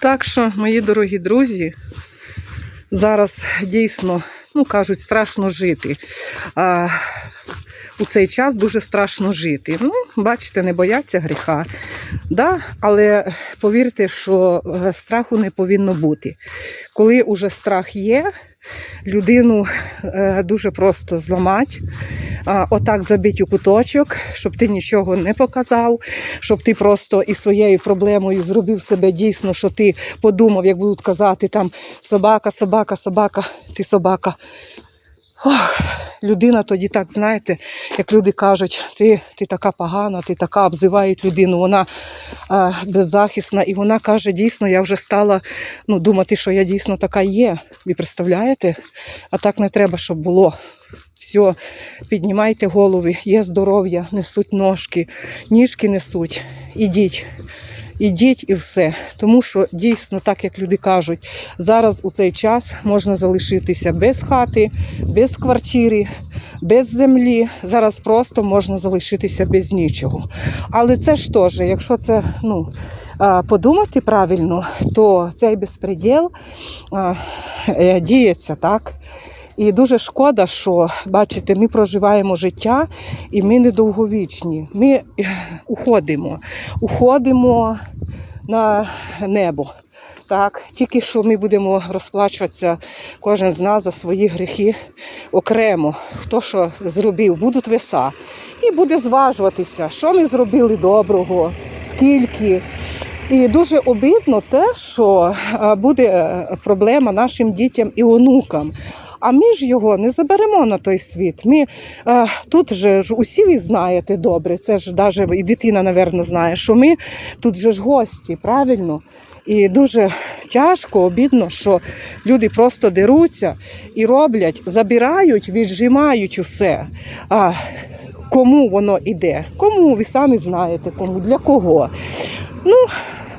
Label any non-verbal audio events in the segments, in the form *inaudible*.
Так що, мої дорогі друзі, зараз дійсно, ну кажуть, страшно жити. А, у цей час дуже страшно жити. Ну, бачите, не бояться гріха. Да? Але повірте, що е, страху не повинно бути. Коли уже страх є, людину е, дуже просто зламати, отак забити у куточок, щоб ти нічого не показав, щоб ти просто і своєю проблемою зробив себе дійсно, що ти подумав, як будуть казати там собака, собака, собака, ти собака. Ох, людина тоді так, знаєте, як люди кажуть, ти, ти така погана, ти така обзивають людину, вона а, беззахисна, і вона каже, дійсно, я вже стала ну, думати, що я дійсно така є. Ви представляєте? А так не треба, щоб було. Все, піднімайте голови, є здоров'я, несуть ножки, ніжки несуть. Ідіть. Ідіть і все. Тому що дійсно, так як люди кажуть, зараз у цей час можна залишитися без хати, без квартири, без землі. Зараз просто можна залишитися без нічого. Але це ж теж, якщо це ну, подумати правильно, то цей безпреділ е, діється так. І дуже шкода, що бачите, ми проживаємо життя і ми недовговічні. Ми уходимо, уходимо на небо. Так, тільки що ми будемо розплачуватися кожен з нас за свої гріхи окремо. Хто що зробив, будуть веса. І буде зважуватися, що ми зробили доброго, скільки. І дуже обідно те, що е, буде е, проблема нашим дітям і онукам. А ми ж його не заберемо на той світ. Ми е, тут же ж усі ви знаєте добре. Це ж навіть і дитина, напевно, знає, що ми тут же ж гості, правильно? І дуже тяжко, обідно, що люди просто деруться і роблять, забирають, віджимають усе. А кому воно іде? Кому ви самі знаєте, кому, для кого? Ну,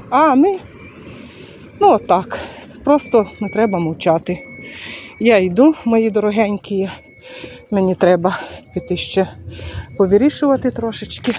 а ми, ну отак, просто не треба мовчати. Я йду, мої дорогенькі. Мені треба піти ще повирішувати трошечки.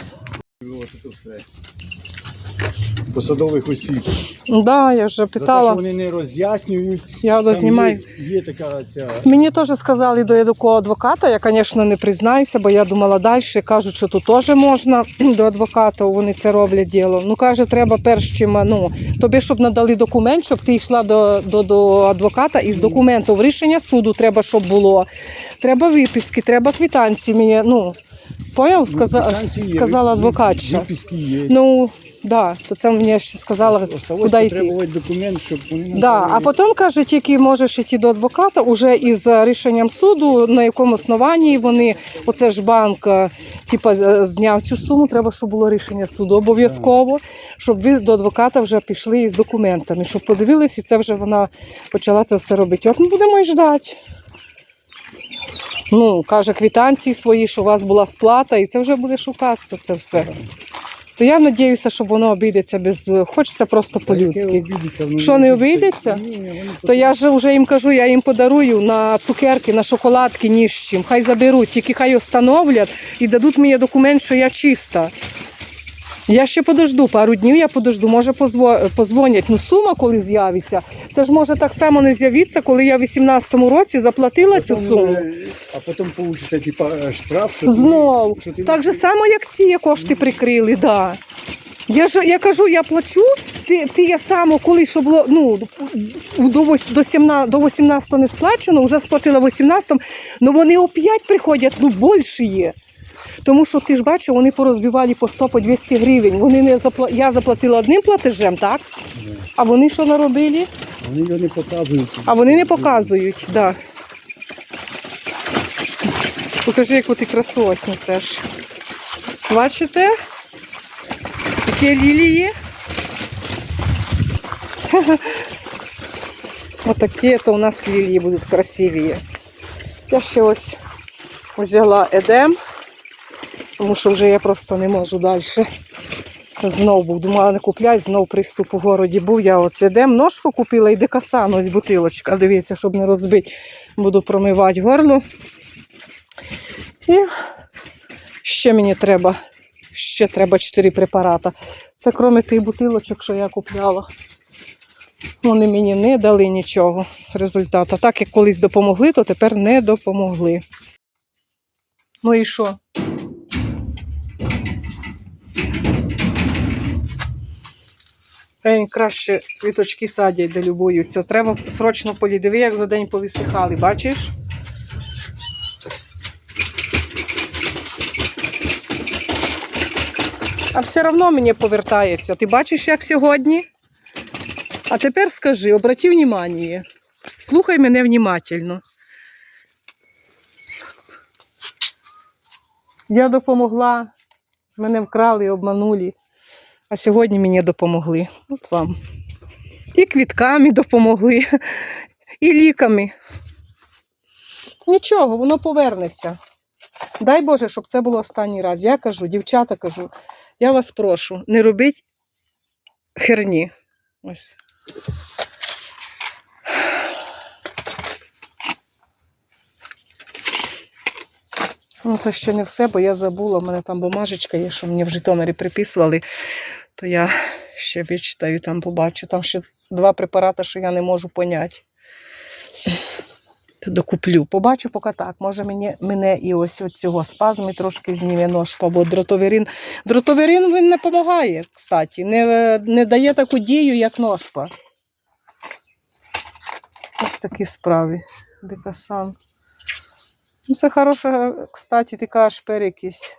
Посадових осіб. Да, я вже За те, що питала, вони не роз'яснюють. я Там дознімаю. Є, є така ця. Мені теж сказали до якого адвоката. Я, звісно, не признаюся, бо я думала далі. Кажуть, що тут теж можна *clears throat* до адвоката, вони це роблять діло. Ну каже, треба перш чим ну, тобі, щоб надали документ, щоб ти йшла до, до, до адвоката із документом. Рішення суду треба, щоб було. Треба виписки, треба квитанції. Мені, ну, сказа, квитанції сказала вип- адвокатша. Ну, да, то це мені ще сказала, Осталось куди йти. документ, щоб вони Да, а потім каже, тільки можеш йти до адвоката уже із е, рішенням суду, на якому основанні вони, оце ж банк, е, типа е, зняв цю суму, треба, щоб було рішення суду обов'язково, щоб ви до адвоката вже пішли із документами, щоб подивилися, і це вже вона почала це все робити. От ми будемо і ждати. Ну, каже, квитанції свої, що у вас була сплата, і це вже буде шукатися це все. То я сподіваюся, що воно обійдеться без. Хочеться просто по-людськи. Що, не обійдеться? То я ж вже їм кажу, я їм подарую на цукерки, на шоколадки, ні з чим. Хай заберуть, тільки хай встановлять і дадуть мені документ, що я чиста. Я ще подожду, пару днів я подожду, може позвонять. Ну сума коли з'явиться. Це ж може так само не з'явитися, коли я в 18-му році заплатила цю суму. А потім вийде типа штраф. що ти- Знов. що ти- Так же само, як ці кошти прикрили, да. Я ж я кажу, я плачу, ти, ти я само, коли що було, ну, до, вось- до, 17, до 18 не сплачено, вже сплатила 18, ну вони опять приходять, ну більше є. Тому що ти ж бачиш, вони порозбивали по 100 по 200 гривень. Вони не запла... Я заплатила одним платежем, так? Ні. А вони що наробили? Вони його не показують. А вони не показують, так. Да. Покажи, яку ти красу ось несеш. Бачите? Такі лілії. *laughs* Отакі то у нас лілії будуть красиві. Я ще ось взяла едем, тому що вже я просто не можу далі. Знов був, думала не купляти, знов приступ у городі був. Я оце едем, ножку купила і декасан, ось бутилочка. Дивіться, щоб не розбити. Буду промивати горло. І ще мені треба, ще треба 4 препарати. Це крім тих бутилочок, що я купляла. Вони мені не дали нічого результату. Так як колись допомогли, то тепер не допомогли. Ну і що? Краще квіточки садять, де любуються. Треба срочно полі. Диви, як за день повисихали, бачиш? А все одно мені повертається. Ти бачиш, як сьогодні? А тепер скажи, обрати внимание. Слухай мене внимательно. Я допомогла, мене вкрали обманули. А сьогодні мені допомогли. От вам. І квітками допомогли, і ліками. Нічого, воно повернеться. Дай Боже, щоб це було останній раз. Я кажу, дівчата кажу, я вас прошу, не робіть херні. Ось. Ну, це ще не все, бо я забула, у мене там бумажечка є, що мені в Житомирі приписували, то я ще відчитаю, там побачу. Там ще два препарати, що я не можу поняти. Докуплю. Побачу поки так. Може мені, мене і ось от цього спазми трошки зніме ножка, бо дротовірин. Дротовірин він не допомагає, кстати, не, не дає таку дію, як ножпа. Ось такі справи. Дикасан. Ну, це хороша, кстати, ти кажеш перекись.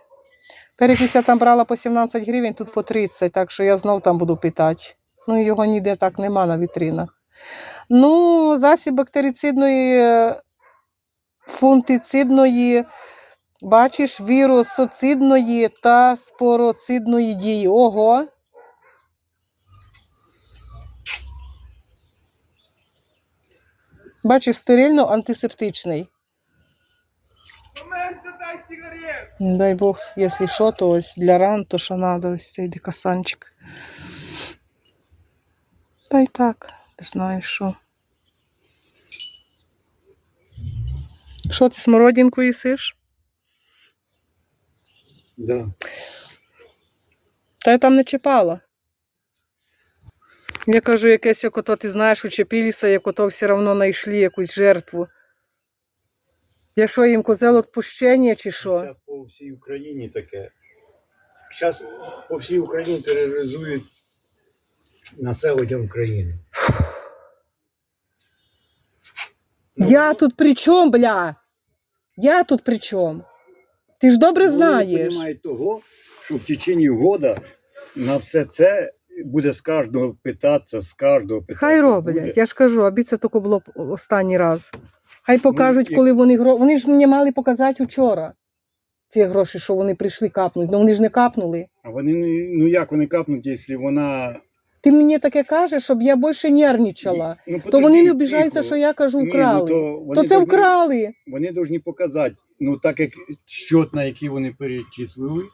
Перекись я там брала по 17 гривень, тут по 30, так що я знов там буду питати. Ну, його ніде так нема на вітринах. Ну, засіб бактерицидної, фунтицидної, бачиш, вірусоцидної та спороцидної дії. Ого. Бачиш, стерильно-антисептичний. Не Дай Бог, якщо що, то ось для ран, то що треба, ось цей дикасанчик. Та й так, не знаю що. Що ти смородинку їсиш? Да. Та я там не чіпала. Я кажу, якесь як ото, ти знаєш, учепилися, як ото все одно знайшли якусь жертву. Я що, їм козел відпущення чи що? Зараз по всій Україні таке. Зараз по всій Україні тероризують населення України. Я тут при чому, бля? Я тут при чому? Ти ж добре Вони знаєш. розуміють того, що в течение года на все це буде з кожного питатися, з кожного питатися. Хай буде. роблять. Я ж кажу, аби це тільки було б останній раз. Хай покажуть, як- коли вони гро. Вони ж мені мали показати вчора. Ці гроші, що вони прийшли капнуть. Ну вони ж не капнули. А вони не- ну як вони капнуть, якщо вона. Ти мені таке кажеш, щоб я більше нервничала. Ну, То вони не обіжаються, тихо. що я кажу, Ні, ну, вкрали. то то, вони це должны- вкрали. Вони повинні показати, ну так як счет, на який вони перечислили.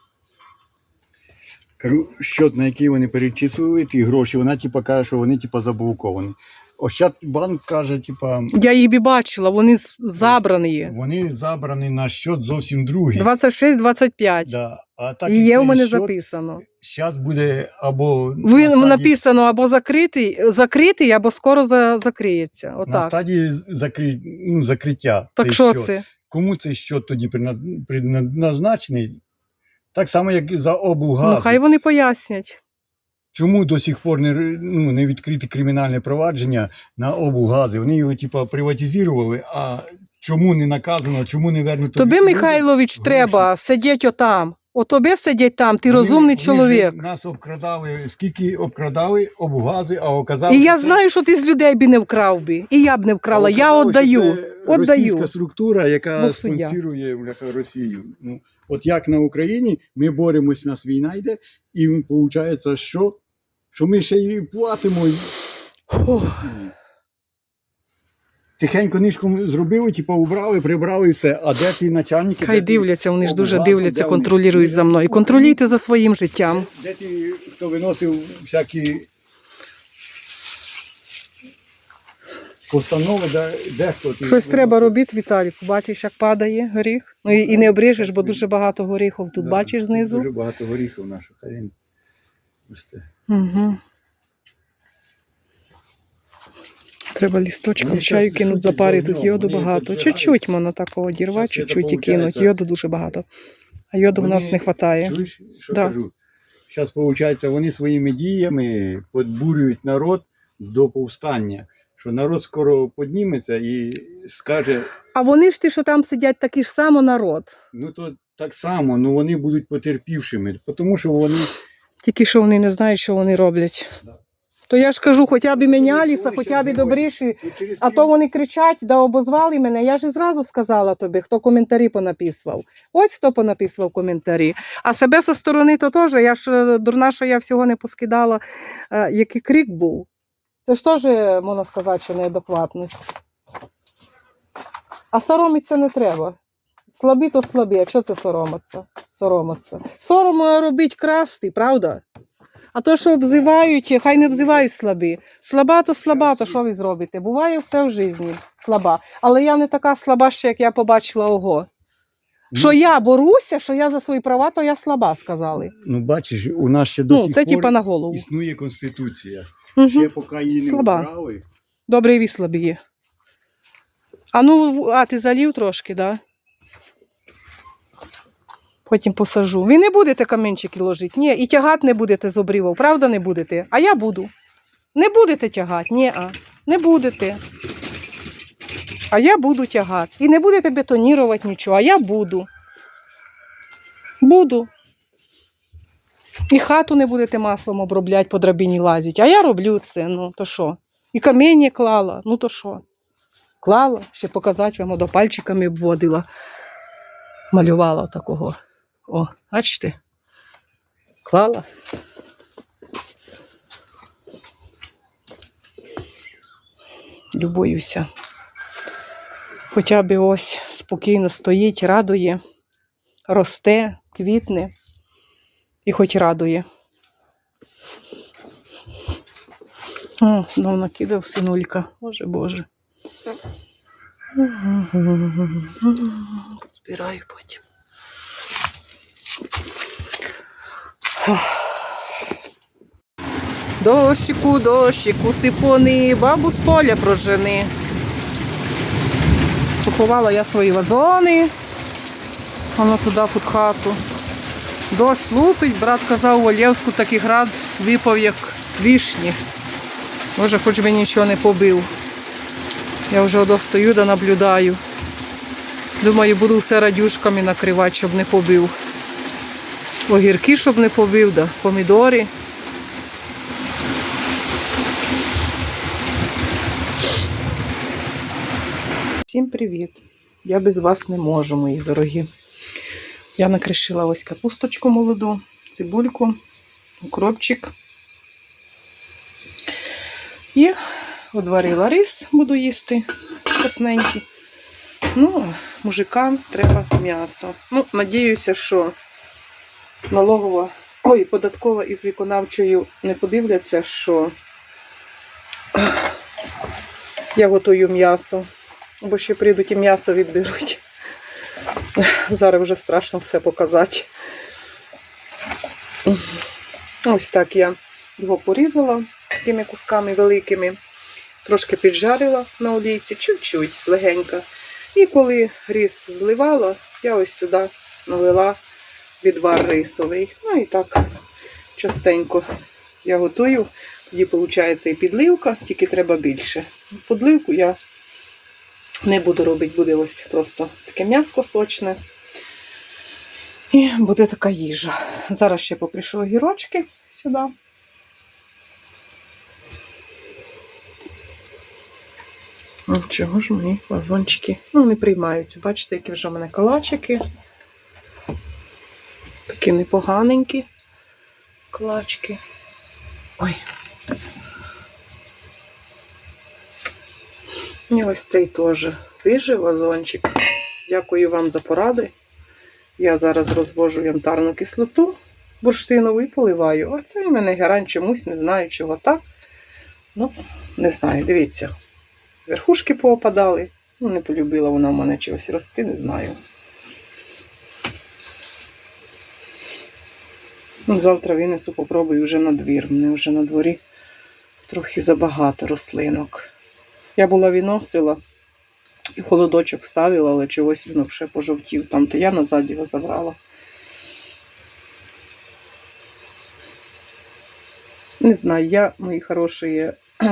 Кажу, счет, на який вони перечислили, ті гроші, вона типа каже, що вони типа заблоковані. Ощадбанк каже, типа, Я її б бачила, вони забрані. вони забрані на счет зовсім другий. 26-25. Да. А так І є у мене счет, записано. Зараз буде або Ви на стадії, написано або закритий, закритий, або скоро за, закриється. на стадії закри... ну, закриття. Так що це? Кому цей счет тоді предназначений? Так само, як за облгаз. Ну, хай вони пояснять. Чому до сих пор не, ну, не відкрите кримінальне провадження на облгази? Вони його типа приватизували, а чому не наказано, чому не вернуто? Тобі. Михайлович, гроші. треба сидіти отам. От тобі сидять там, ти Вони- розумний вони чоловік. Нас обкрадали, скільки обкрадали облгази, а оказалось, І я це- знаю, що ти з людей би не вкрав би. І я б не вкрала. Я віддаю. Російська структура, яка спонсорує Росію. Ну, от як на Україні ми боремось, нас війна йде, і виходить, що, що ми ще й платимо. Росії. Тихенько нишком зробили, типу, убрали, прибрали і все. А де ті начальники? Хай де дивляться, вони ж дуже дивляться, контролюють за мною. Контролюйте за своїм життям. Де ті, хто виносив всякі постанови, де, де хто ті Щось треба робити, Віталіку. Бачиш, як падає горіх. Ну і, і не обріжеш, бо дуже багато горіхів тут Да, бачиш знизу. Дуже багато горіхів наших. Угу. Треба лісточком Вони чаю кинуть, запарити, тут йоду багато. Чуть-чуть можна такого дірвати, чуть-чуть і кинуть. Йоду дуже багато. А йоду в нас не вистачає. Да. Зараз, виходить, вони своїми діями подбурюють народ до повстання. Що народ скоро підніметься і скаже, А вони ж ті, що там сидять, такий ж само народ. ну то так само, ну вони будуть потерпівшими, тому що вони Тільки що вони не знають, що вони роблять. То я ж кажу, хоча б мінялися, Вони хоча б добріші. ну, А то вони кричать, да обозвали мене. Я ж і зразу сказала тобі, хто коментарі понаписував. Ось хто понаписував коментарі. А себе зі сторони то теж. Я ж е, дурна, що я всього не поскидала, е, який крик був. Це ж теж, можна сказати, що неадекватність. А соромитися не треба. Слабі то слабі, а що це соромиться? Соромиться. Сором робить красти, правда? А то, що обзивають, хай не обзивають слабі. Слаба то слаба, то що ви зробите? Буває все в житті слаба. Але я не така слаба, ще як я побачила ого. Ну, Що я боруся, що я за свої права, то я слаба, сказали. Ну, бачиш, у нас ще до Ну, сих це пор типа на голову. існує конституція. Угу. Ще поки її не Слаба. вправи. Добре, і слабі є. А ну, а ти залів трошки, да? Потім посажу. Ви не будете камінчики ложити, ні, і тягати не будете з обрівів, правда не будете? А я буду. Не будете тягати, ні, а. Не будете. А я буду тягати. І не будете бетонірувати нічого, а я буду. Буду. І хату не будете маслом обробляти, по драбині лазити. А я роблю це, ну то що? І каміння клала, ну то що? Клала, ще показати вам, до пальчиками обводила. Малювала такого. О, бачите? Клала. Любуюся. Хоча б ось спокійно стоїть, радує, росте, квітне і хоч радує. О, ну накидав синулька. Боже Боже. Збираю потім. Дощику, дощику, сипони, бабу з поля прожени. Поховала я свої вазони. Воно туди під хату. Дощ лупить, брат казав, у Олєвську такий град випав, як вішні. Може, хоч би нічого не побив. Я вже достаю да наблюдаю. Думаю, буду все радюшками накривати, щоб не побив. Огірки, щоб не побив, да, помідори. Всім привіт! Я без вас не можу, мої дорогі. Я накришила ось капусточку молоду, цибульку, укропчик. І одварила рис, буду їсти вкусненький. Ну, мужикам треба м'ясо. Ну, надіюся, що налогова, ой, податкова із виконавчою не подивляться, що я готую м'ясо, бо ще прийдуть і м'ясо відберуть. Зараз вже страшно все показати. Ось так я його порізала такими кусками великими, трошки піджарила на олійці, чуть-чуть злегенька. І коли рис зливала, я ось сюди налила відвар рисовий. Ну і так частенько я готую. Тоді виходить і підливка, тільки треба більше. Подливку я не буду робити, буде ось просто таке м'яско сочне. І буде така їжа. Зараз ще попришу огірочки сюди. Чого ж мені вазончики? Ну, не приймаються. Бачите, які вже в мене калачики. Такі непоганенькі калачки. Ой. І ось цей теж вижив вазончик. Дякую вам за поради. Я зараз розвожу янтарну кислоту, бурштинову і поливаю. А це в мене герань чомусь, не знаю, чого так. Ну, не знаю, дивіться. Верхушки поопадали. Ну, не полюбила вона в мене чогось рости, не знаю. Ну, завтра винесу, попробую вже на двір. Мене вже на дворі трохи забагато рослинок. Я була виносила і холодочок ставила, але чогось він вже пожовтів. Там то я назад його забрала. Не знаю, я, мої хороші, *clears throat*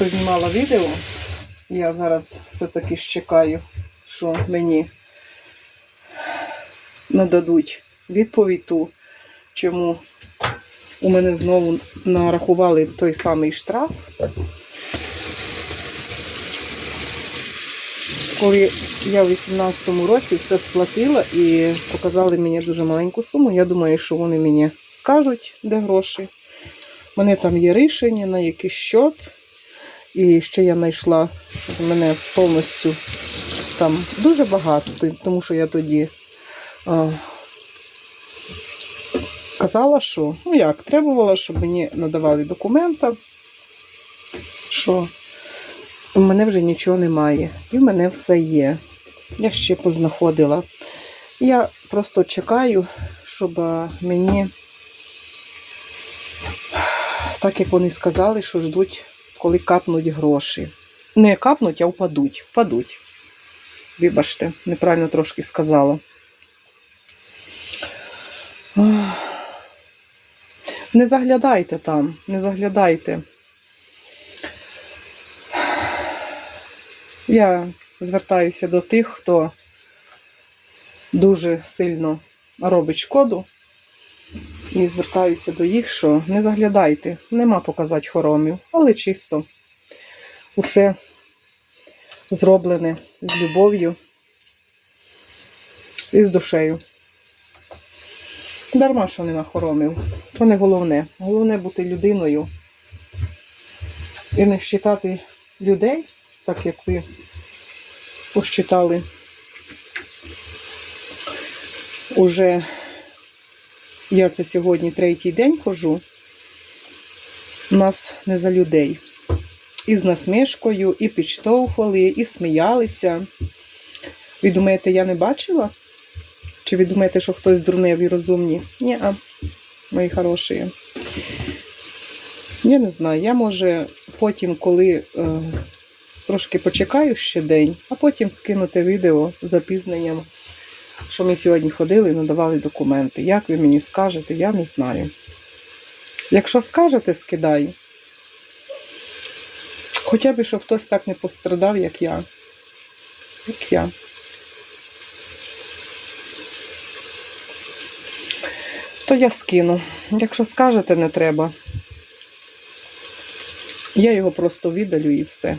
знімала відео. Я зараз все-таки чекаю, що мені нададуть відповідь ту, чому у мене знову нарахували той самий штраф. Коли я у 18-му році все сплатила і показали мені дуже маленьку суму, я думаю, що вони мені скажуть, де гроші. У мене там є рішення на якийсь счет. І ще я знайшла в мене повністю там дуже багато, тому що я тоді казала, що ну як, требувала, щоб мені надавали документи, що в мене вже нічого немає, і в мене все є. Я ще познаходила. Я просто чекаю, щоб мені, так як вони сказали, що ждуть, коли капнуть гроші. Не капнуть, а впадуть. Впадуть. Вибачте, неправильно трошки сказала. Ах. Не заглядайте там, не заглядайте. Я звертаюся до тих, хто дуже сильно робить шкоду. І звертаюся до їх, що не заглядайте, нема показати хоромів, але чисто усе зроблене з любов'ю і з душею. Дарма, що нема хоромів. То не головне. Головне бути людиною і не щитати людей, так як ви посчитали. Уже я це сьогодні третій день хожу. Нас не за людей. І з насмішкою, і підштовхували, і сміялися. Ви думаєте, я не бачила? Чи ви думаєте, що хтось дурнив і розумні? Ні, а мої хороші. Я не знаю, я може потім, коли е, трошки почекаю ще день, а потім скинути відео з запізненням, що ми сьогодні ходили і надавали документи. Як ви мені скажете, я не знаю. Якщо скажете, скидаю. Хоча б, щоб хтось так не пострадав, як я. Як я. То я скину. Якщо скажете, не треба. Я його просто віддалю і все.